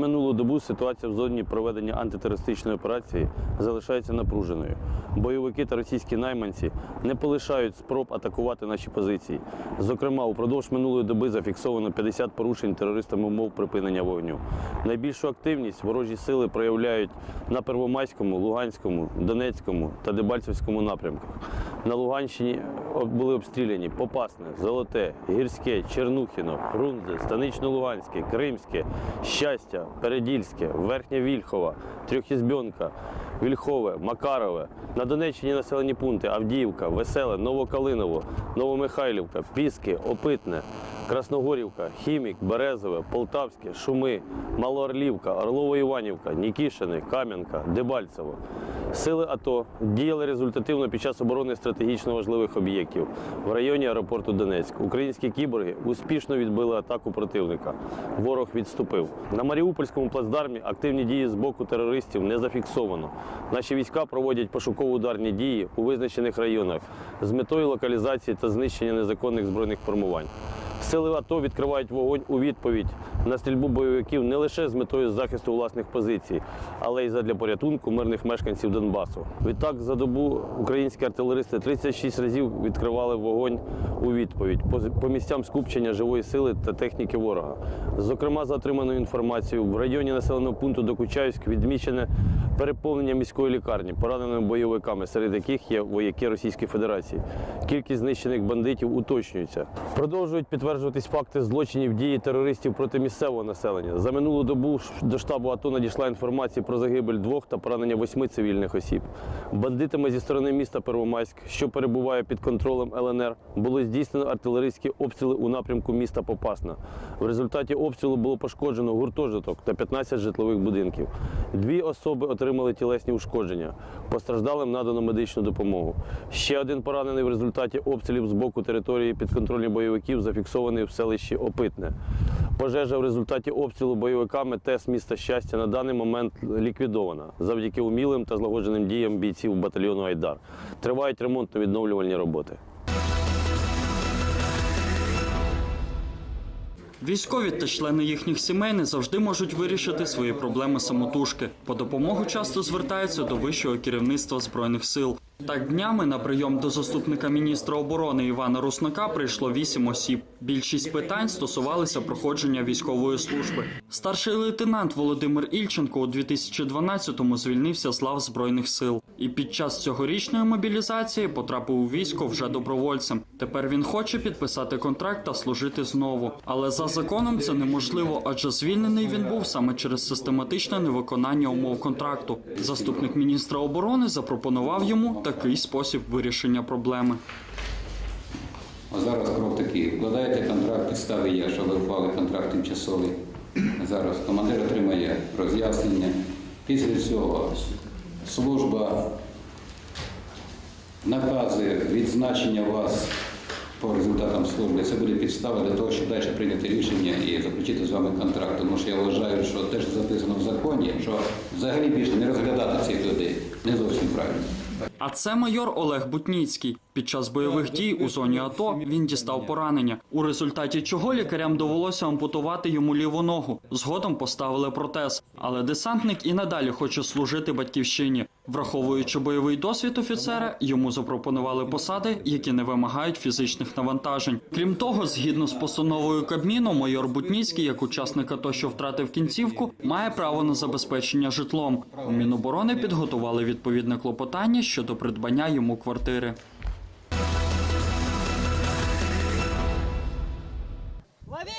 минулу добу ситуація в зоні проведення антитерористичної операції залишається напруженою. Бойовики та російські найманці не полишають спроб атакувати наші позиції. Зокрема, упродовж минулої доби зафіксовано 50 порушень терористами умов припинення вогню. Найбільшу активність ворожі сили проявляють на Первомайському, Луганському, Донецькому та Дебальцевському напрямках. На Луганщині були обстріляні Попасне, Золоте, Гірське, Чернухіно, Фрунзе, Станично-Луганське, Кримське, Щастя, Передільське, Верхня Вільхова, Трьохізбьонка, Вільхове, Макарове. На Донеччині населені пункти Авдіївка, Веселе, Новокалиново, Новомихайлівка, Піски, Опитне, Красногорівка, Хімік, Березове, Полтавське, Шуми, Малоорлівка, Орлово-Іванівка, Нікішини, Кам'янка, Дебальцево. Сили АТО діяли результативно під час оборони стратегічно важливих об'єктів в районі аеропорту Донецьк. Українські кіборги успішно відбили атаку противника. Ворог відступив. На Маріупольському плацдармі активні дії з боку терористів не зафіксовано. Наші війська проводять пошуково-ударні дії у визначених районах з метою локалізації та знищення незаконних збройних формувань. Сили АТО відкривають вогонь у відповідь на стрільбу бойовиків не лише з метою захисту власних позицій, але й задля порятунку мирних мешканців Донбасу. Відтак за добу українські артилеристи 36 разів відкривали вогонь у відповідь по, місцям скупчення живої сили та техніки ворога. Зокрема, за отриманою інформацією, в районі населеного пункту Докучаївськ відмічене переповнення міської лікарні пораненими бойовиками, серед яких є вояки Російської Федерації. Кількість знищених бандитів уточнюється. Продовжують підтверджуватись факти злочинів дії терористів проти місцевого населення. За минулу добу до штабу АТО надійшла інформація про загибель двох та поранення восьми цивільних осіб. Бандитами зі сторони міста Первомайськ, що перебуває під контролем ЛНР, було здійснено артилерійські обстріли у напрямку міста Попасна. В результаті обстрілу було пошкоджено гуртожиток та 15 житлових будинків. Дві особи отримали тілесні ушкодження. Постраждалим надано медичну допомогу. Ще один поранений в результаті обстрілів з боку території підконтрольних бойовиків зафіксований в селищі Опитне. Пожежа в результаті обстрілу бойовиками ТЕС міста щастя на даний момент ліквідована завдяки умілим та злагодженим діям бійців батальйону Айдар. Тривають ремонтно-відновлювальні роботи. Військові та члени їхніх сімей не завжди можуть вирішити свої проблеми самотужки. По допомогу часто звертаються до вищого керівництва збройних сил. Так днями на прийом до заступника міністра оборони Івана Руснака прийшло вісім осіб. Більшість питань стосувалися проходження військової служби. Старший лейтенант Володимир Ільченко у 2012-му звільнився з лав збройних сил і під час цьогорічної мобілізації потрапив у військо вже добровольцем. Тепер він хоче підписати контракт та служити знову. Але за законом це неможливо, адже звільнений він був саме через систематичне невиконання умов контракту. Заступник міністра оборони запропонував йому такий спосіб вирішення проблеми. Зараз крок такий. Вкладаєте контракт, підстави є, що ви вклали контракт тимчасовий. Зараз командир отримає роз'яснення. Після цього служба наказує відзначення вас по результатам служби. Це буде підстава для того, щоб далі прийняти рішення і заключити з вами контракт. Тому що я вважаю, що те, що записано в законі, що взагалі більше не розглядати цих людей не зовсім правильно. А це майор Олег Бутніцький. Під час бойових дій у зоні АТО він дістав поранення, у результаті чого лікарям довелося ампутувати йому ліву ногу. Згодом поставили протез. Але десантник і надалі хоче служити батьківщині. Враховуючи бойовий досвід офіцера, йому запропонували посади, які не вимагають фізичних навантажень. Крім того, згідно з постановою Кабміну, майор Бутніцький, як учасник АТО, що втратив кінцівку, має право на забезпечення житлом. У Міноборони підготували відповідне клопотання щодо придбання йому квартири. Лови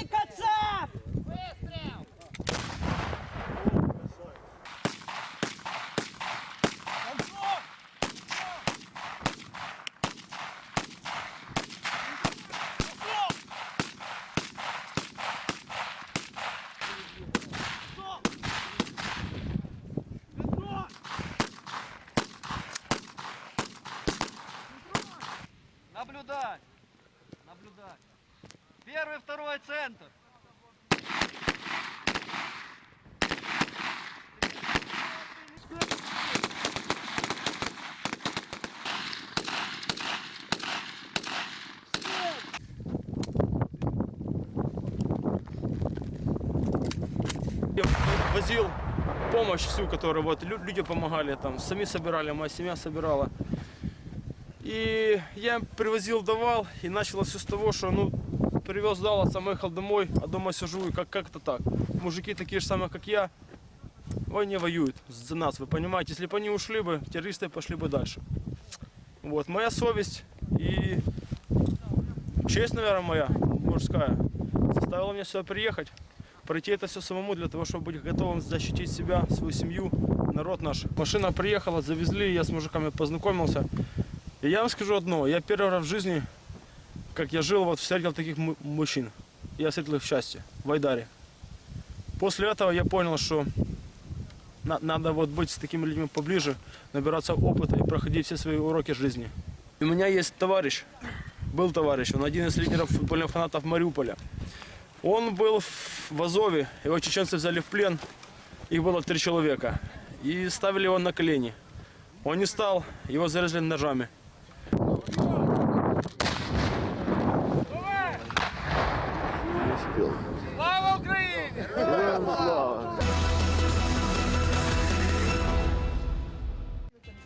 Первый, второй центр. возил помощь всю, которую вот лю- люди помогали, там, сами собирали, моя семья собирала. И я им привозил, давал, и началось все с того, что, ну, привез, дал, а сам ехал домой, а дома сижу, и как- как-то так. Мужики такие же самые, как я, войне воюют за нас, вы понимаете. Если бы они ушли бы, террористы пошли бы дальше. Вот, моя совесть и честь, наверное, моя, мужская, заставила меня сюда приехать, пройти это все самому для того, чтобы быть готовым защитить себя, свою семью, народ наш. Машина приехала, завезли, я с мужиками познакомился. И я вам скажу одно, я первый раз в жизни, как я жил, вот встретил таких му- мужчин. Я встретил их в счастье, в Айдаре. После этого я понял, что на- надо вот быть с такими людьми поближе, набираться опыта и проходить все свои уроки жизни. У меня есть товарищ, был товарищ, он один из лидеров футбольных фанатов Мариуполя. Он был в Азове, его чеченцы взяли в плен, их было три человека, и ставили его на колени. Он не стал, его зарезали ножами.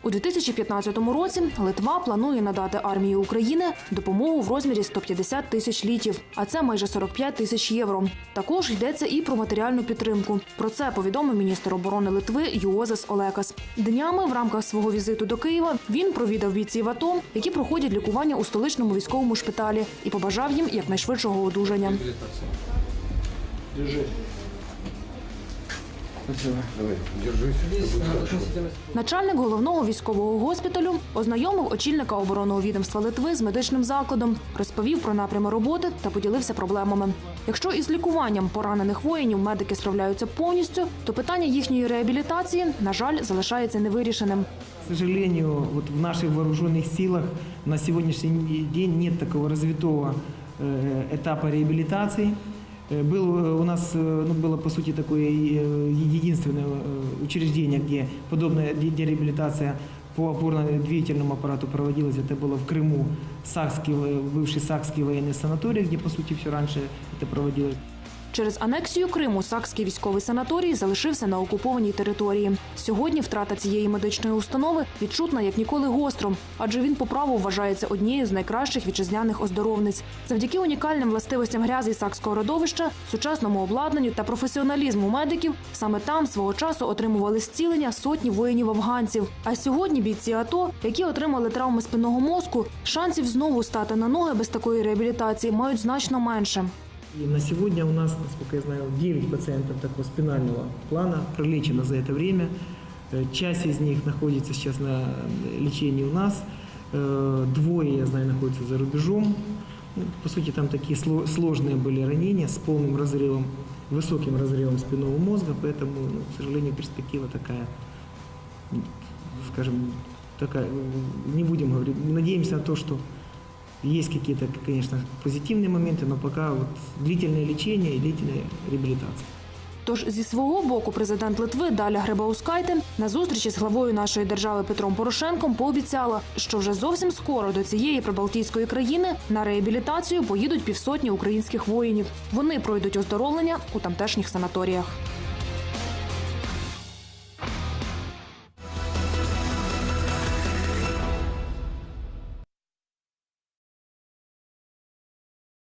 У 2015 році Литва планує надати армії України допомогу в розмірі 150 тисяч літів, а це майже 45 тисяч євро. Також йдеться і про матеріальну підтримку. Про це повідомив міністр оборони Литви Юозес Олекас. Днями в рамках свого візиту до Києва він провідав бійців АТО, які проходять лікування у столичному військовому шпиталі, і побажав їм якнайшвидшого одужання. Начальник головного військового госпіталю ознайомив очільника оборонного відомства Литви з медичним закладом, розповів про напрями роботи та поділився проблемами. Якщо із лікуванням поранених воїнів медики справляються повністю, то питання їхньої реабілітації, на жаль, залишається невирішеним. К сожалению, вот в наших вооруженных силах на сегодняшний день нет такого развитого э, этапа реабилитации. Э, Был э, у нас э, ну, было по сути такое э, единственное э, учреждение, где подобная де- дереабилитация по опорно-двигательному аппарату проводилась. Это было в Крыму, Сакский, во- бывший Сакский военный санаторий, где по сути все раньше это проводилось. Через анексію Криму Сакський військовий санаторій залишився на окупованій території. Сьогодні втрата цієї медичної установи відчутна як ніколи гостро, адже він по праву вважається однією з найкращих вітчизняних оздоровниць. Завдяки унікальним властивостям грязі сакського родовища, сучасному обладнанню та професіоналізму медиків саме там свого часу отримували зцілення сотні воїнів афганців. А сьогодні бійці АТО, які отримали травми спинного мозку, шансів знову стати на ноги без такої реабілітації мають значно менше. И на сегодня у нас, насколько я знаю, 9 пациентов такого спинального плана пролечено за это время. Э, Часть из них находится сейчас на э, лечении у нас. Э, Двое, я знаю, находятся за рубежом. Ну, По сути, там такие сло- сложные были ранения с полным разрывом, высоким разрывом спинного мозга, поэтому, ну, к сожалению, перспектива такая, м, скажем, такая, э, не будем говорить, надеемся на то, что есть какие-то, конечно, позитивные моменты, но пока вот длительное лечение и длительная реабилитация. Тож зі свого боку президент Литви Даля Грибаускайте на зустрічі з главою нашої держави Петром Порошенком пообіцяла, що вже зовсім скоро до цієї прибалтійської країни на реабілітацію поїдуть півсотні українських воїнів. Вони пройдуть оздоровлення у тамтешніх санаторіях.